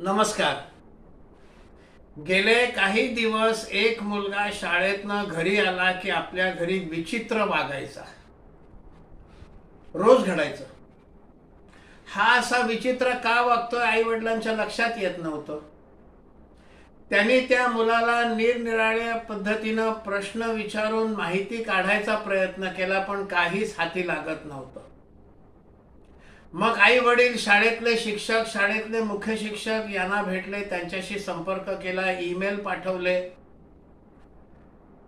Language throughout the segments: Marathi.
नमस्कार. गेले काही दिवस एक मुलगा शाळेतनं घरी आला की आपल्या घरी विचित्र वागायचा. रोज घडायचं. हा असा विचित्र का वागतोय आई वडिलांच्या लक्षात येत नव्हतं. त्यांनी त्या मुलाला निरनिराळ्या पद्धतीनं प्रश्न विचारून माहिती काढायचा प्रयत्न केला पण काहीच हाती लागत नव्हतं. मग आई वडील शाळेतले शिक्षक शाळेतले मुख्य शिक्षक यांना भेटले त्यांच्याशी संपर्क केला ईमेल पाठवले.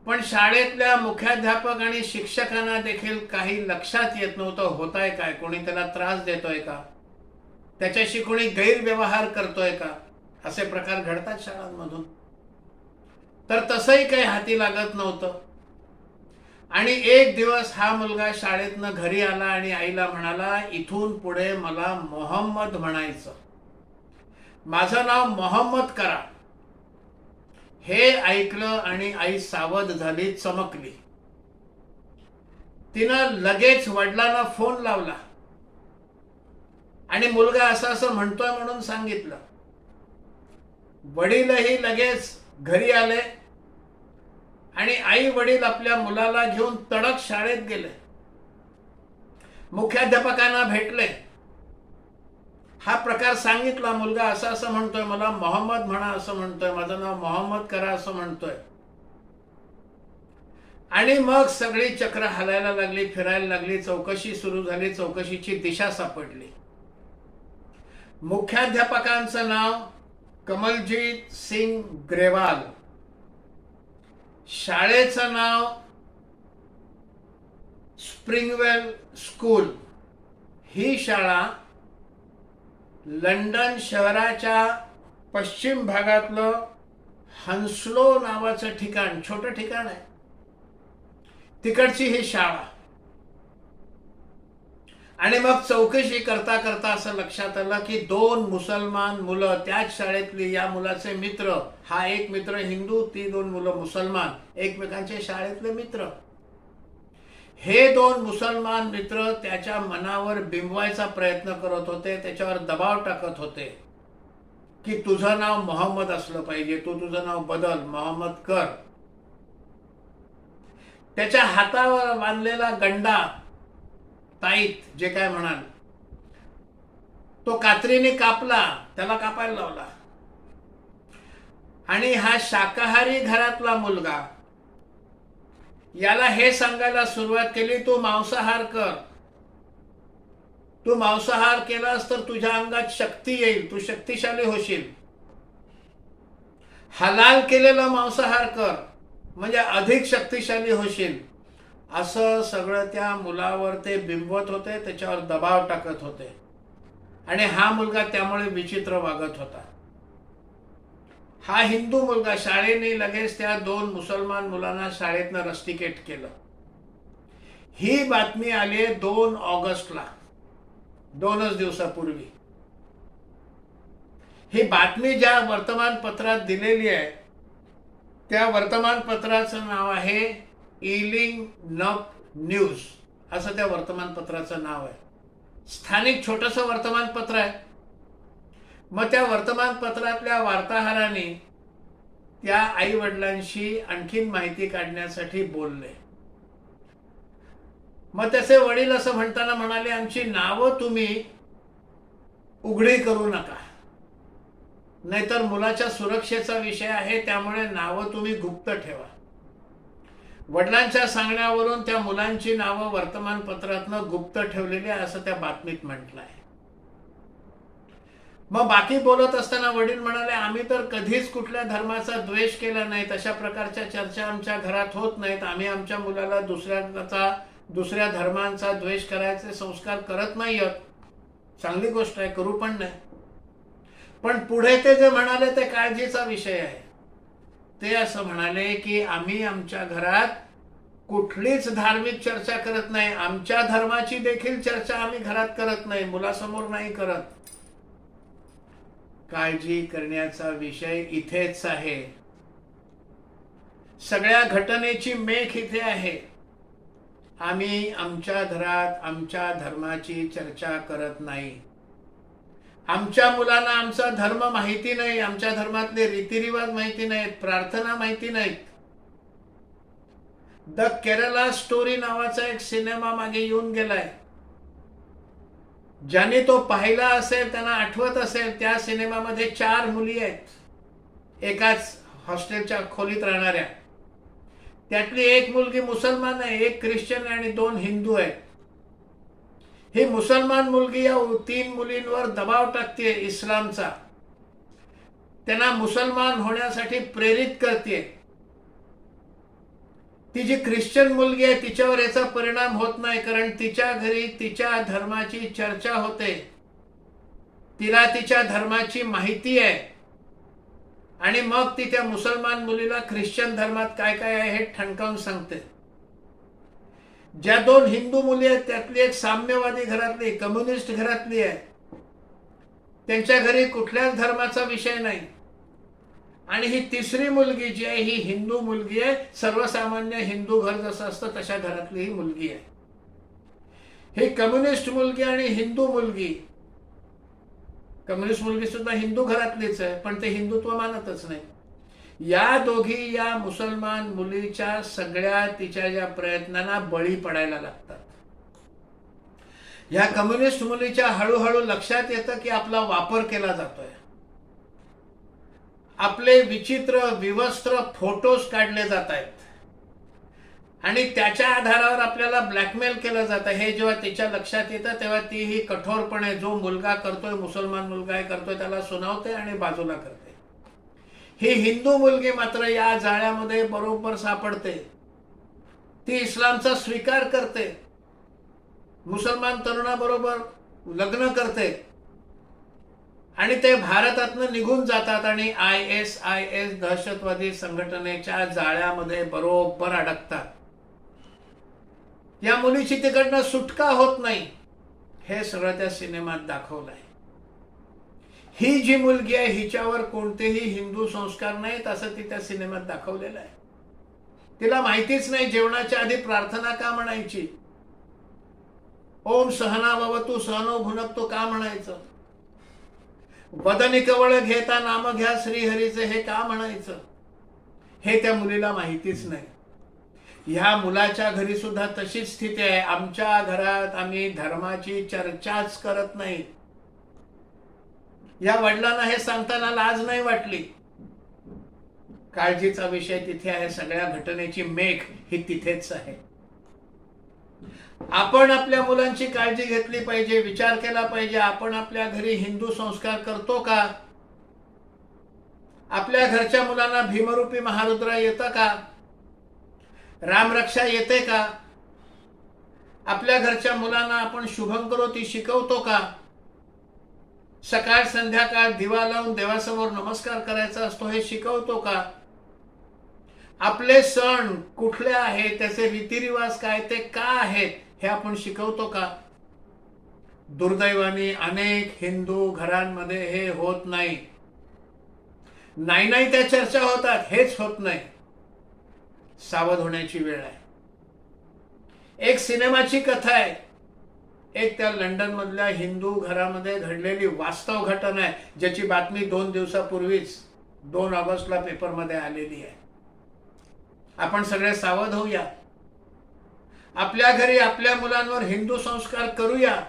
पण शाळेतल्या मुख्याध्यापक आणि शिक्षकांना देखील काही लक्षात येत नव्हतं होत आहे काय? कोणी त्याला त्रास देतोय का? त्याच्याशी कोणी गैरव्यवहार करतोय का? असे प्रकार घडतात शाळांमधून. तर तसंही काही हाती लागत नव्हतं. आणि एक दिवस हा मुलगा शाळेतनं घरी आला आणि आईला म्हणाला इथून पुढे मला मोहम्मद म्हणायचं. माझं नाव मोहम्मद करा. हे ऐकलं आणि आई सावध झाली चमकली. तिनं लगेच वडिलांना फोन लावला. आणि मुलगा असं असं म्हणतोय म्हणून सांगितलं. वडीलही लगेच घरी आले. आणि आई वडील आपल्या मुलाला घेऊन तडक शाळेत गेले. मुख्याध्यापकांना भेटले. हा प्रकार सांगितला मुलगा असं असं म्हणतोय मला मोहम्मद म्हणा असं म्हणतोय माझं नाव मोहम्मद करा असं म्हणतोय. आणि मग सगळी चक्र हलायला लागली फिरायला लागली चौकशी सुरू झाली चौकशीची दिशा सापडली. मुख्याध्यापकांचं नाव कमलजीत सिंग ग्रेवाल. शाळेचं नाव स्प्रिंगवेल स्कूल. ही शाळा लंडन शहराच्या पश्चिम भागातलं हन्स्लो नावाचं ठिकाण छोटं ठिकाण आहे. तिकडची ही शाळा. आणि मग चौकशी करता करता असं लक्षात आलं की दोन मुसलमान मुलं त्याच शाळेतली या मुलाचे मित्र हा एक मित्र हिंदू ती दोन मुलं मुसलमान एकमेकांचे शाळेतले मित्र. हे दोन मुसलमान मित्र त्याच्या मनावर बिंबवायचा प्रयत्न करत होते त्याच्यावर दबाव टाकत होते. की तुझं नाव मोहम्मद असलं पाहिजे तू तुझं नाव बदल मोहम्मद कर. त्याच्या हातावर बांधलेला गंडा ताईत जे काय म्हणाल. तो कात्रीने कापला त्याला कापायला लावला. आणि हा शाकाहारी घरातला मुलगा याला हे सांगायला सुरुवात केली तू मांसाहार कर. तू मांसाहार केलास तर तुझ्या अंगात शक्ती येईल तू शक्तिशाली होशील. हलाल केलेला मांसाहार कर म्हणजे अधिक शक्तिशाली होशील. असं सगळं त्या मुलावर ते बिंबवत होते त्याच्यावर दबाव टाकत होते. आणि हा मुलगा त्यामुळे विचित्र वागत होता. हा हिंदू मुलगा शाळेने लगेच त्या दोन मुसलमान मुलांना शाळेतनं रस्टिकेट केलं. ही बातमी आली दोन ऑगस्टला दोनच दिवसापूर्वी. ही बातमी ज्या वर्तमानपत्रात दिलेली आहे त्या वर्तमानपत्राचं नाव आहे इलिंग नप न्यूज असं त्या वर्तमानपत्राचं नाव आहे. स्थानिक छोटंसं वर्तमानपत्र आहे. मग त्या वर्तमानपत्रातल्या वार्ताहरांनी त्या आई वडिलांशी आणखीन माहिती काढण्यासाठी बोलले. मग त्याचे वडील असं म्हणताना म्हणाले आमची नावं तुम्ही उघडी करू नका. नाहीतर मुलाच्या सुरक्षेचा विषय आहे त्यामुळे नावं तुम्ही गुप्त ठेवा. वडिलांच्या सांगण्यावरून त्या मुलांची नावं वर्तमानपत्रातनं गुप्त ठेवलेली आहे असं त्या बातमीत म्हटलं आहे. मग बाकी बोलत असताना वडील म्हणाले आम्ही तर कधीच कुठल्या धर्माचा द्वेष केला नाही तशा प्रकारच्या चर्चा आमच्या घरात होत नाहीत. आम्ही आमच्या मुलाला दुसऱ्याचा दुसऱ्या धर्मांचा द्वेष करायचे संस्कार करत नाही आहोत चांगली गोष्ट आहे करू पण नाही. पण पुढे ते जे म्हणाले ते काळजीचा विषय आहे. ते असं म्हणाले की आम्ही आमच्या घरात कुठलीच धार्मिक चर्चा करत नाही. आमच्या धर्माची देखील चर्चा आम्ही घरात करत नाही मुलासमोर नाही करत. काळजी करण्याचा विषय इथेच आहे. सगळ्या घटनेची मेख इथे आहे. आम्ही आमच्या घरात आमच्या धर्माची चर्चा करत नाही. आमच्या मुलांना आमचा धर्म माहिती नाही आमच्या धर्मातले रीतिरिवाज माहिती नाहीत प्रार्थना माहिती नाहीत. द केरला स्टोरी नावाचा एक सिनेमा मागे येऊन गेलाय. ज्याने तो पाहिला असेल त्यांना आठवत असेल त्या सिनेमामध्ये चार मुली आहेत. एकाच हॉस्टेलच्या खोलीत राहणाऱ्या. त्यातली एक मुलगी मुसलमान आहे एक ख्रिश्चन आणि दोन हिंदू आहेत. ही मुसलमान मुलगी या तीन मुलींवर दबाव टाकते इस्लामचा. त्यांना मुसलमान होण्यासाठी प्रेरित करते. ती जी ख्रिश्चन मुलगी आहे तिच्यावर याचा परिणाम होत नाही कारण तिच्या घरी तिच्या धर्माची चर्चा होते. तिला तिच्या धर्माची माहिती आहे. आणि मग ती त्या मुसलमान मुलीला ख्रिश्चन धर्मात काय काय आहे हे ठणकावून सांगते. ज्या दोन हिंदू मुली आहेत त्यातली एक साम्यवादी घरातली कम्युनिस्ट घरातली आहे. त्यांच्या घरी कुठल्याच धर्माचा विषय नाही. आणि ही तिसरी मुलगी जी आहे ही हिंदू मुलगी आहे. सर्वसामान्य हिंदू घर जसं असतं तशा घरातली ही मुलगी आहे. ही कम्युनिस्ट मुलगी आणि हिंदू मुलगी. कम्युनिस्ट मुलगी सुद्धा हिंदू घरातलीच आहे पण ते हिंदुत्व मानतच नाही. या दोघी या मुसलमान मुलीच्या सगळ्या तिच्या ज्या प्रयत्नांना बळी पडायला लागतात. या कम्युनिस्ट मुलीच्या हळूहळू लक्षात येतं की आपला वापर केला जातोय. आपले विचित्र विवस्त्र फोटोज काढले जात आहेत आणि त्याच्या आधारावर आपल्याला ब्लॅकमेल केलं जातं. हे जेव्हा तिच्या लक्षात येतं तेव्हा ती ही कठोरपणे जो मुलगा करतोय मुसलमान मुलगा करतोय त्याला सुनावते आणि बाजूला करते ही हिंदू मुलगी मात्र या जाळ्यामध्ये बरोबर सापडते. ती इस्लामचा स्वीकार करते. मुसलमान तरुणाबरोबर लग्न करते. आणि ते भारतातनं निघून जातात आणि आय एस आय एस दहशतवादी संघटनेच्या जाळ्यामध्ये बरोबर अडकतात. या मुलीची तिकडनं सुटका होत नाही. हे सगळं त्या सिनेमात दाखवलंय. ही जी मुलगी आहे हिच्यावर कोणतेही हिंदू संस्कार नाहीत असं ती त्या सिनेमात दाखवलेलं आहे. तिला माहितीच नाही जेवणाच्या आधी प्रार्थना का म्हणायची? ओम सहना तू सहनो भुनकतो का म्हणायचं? वदनी कवळ घेता नाम घ्या श्रीहरीचं हे का म्हणायचं? हे त्या मुलीला माहितीच नाही. ह्या मुलाच्या घरी सुद्धा तशीच स्थिती आहे. आमच्या घरात आम्ही धर्माची चर्चाच करत नाही. या वडिलांना हे सांगताना लाज नाही वाटली. काळजीचा विषय तिथे आहे सगळ्या घटनेची मेघ ही तिथेच आहे. आपण आपल्या मुलांची काळजी घेतली पाहिजे विचार केला पाहिजे आपण आपल्या घरी हिंदू संस्कार करतो का? आपल्या घरच्या मुलांना भीमरूपी महारुद्र येतं का? रामरक्षा येते का? आपल्या घरच्या मुलांना आपण शुभंकरोती शिकवतो का? सकाळ संध्याकाळ दिवा लावून देवासमोर नमस्कार करायचा असतो हे शिकवतो का? आपले सण कुठले आहेत? त्याचे रीतिरिवाज काय? ते का आहेत? हे आपण शिकवतो का? दुर्दैवाने अनेक हिंदू घरांमध्ये हे होत नाही. नाही नाही त्या चर्चा होतात हेच होत नाही. सावध होण्याची वेळ आहे. एक सिनेमाची कथा आहे. एक त्या लंडन मधल्या हिंदू घरामध्ये घडलेली वास्तव घटना आहे ज्याची बातमी दोन दिवसापूर्वीच दोन ऑगस्टला पेपरमध्ये आलेली आहे. आपण सगळे सावध होऊया. आपल्या घरी आपल्या मुलांवर हिंदू संस्कार करूया.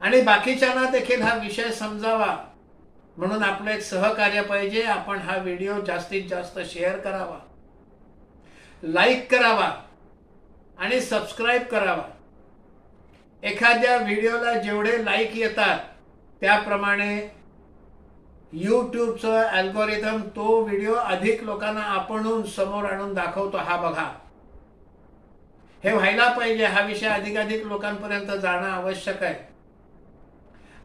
आणि बाकीच्यांना देखील हा विषय समजावा. म्हणून आपलं एक सहकार्य पाहिजे आपण हा व्हिडिओ जास्तीत जास्त शेअर करावा. लाईक करावा. आणि सबस्क्राईब करावा. एखाद्या व्हिडिओला जेवढे लाईक येतात त्याप्रमाणे यूट्यूबचं अल्गोरिथम तो व्हिडिओ अधिक लोकांना आपणहून समोर आणून दाखवतो. हा बघा. हे व्हायला पाहिजे हा विषय अधिकाधिक लोकांपर्यंत जाणं आवश्यक आहे.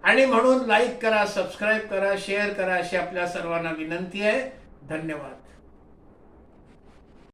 आणि म्हणून लाईक करा सबस्क्राईब करा शेअर करा अशी आपल्या सर्वांना विनंती आहे. धन्यवाद.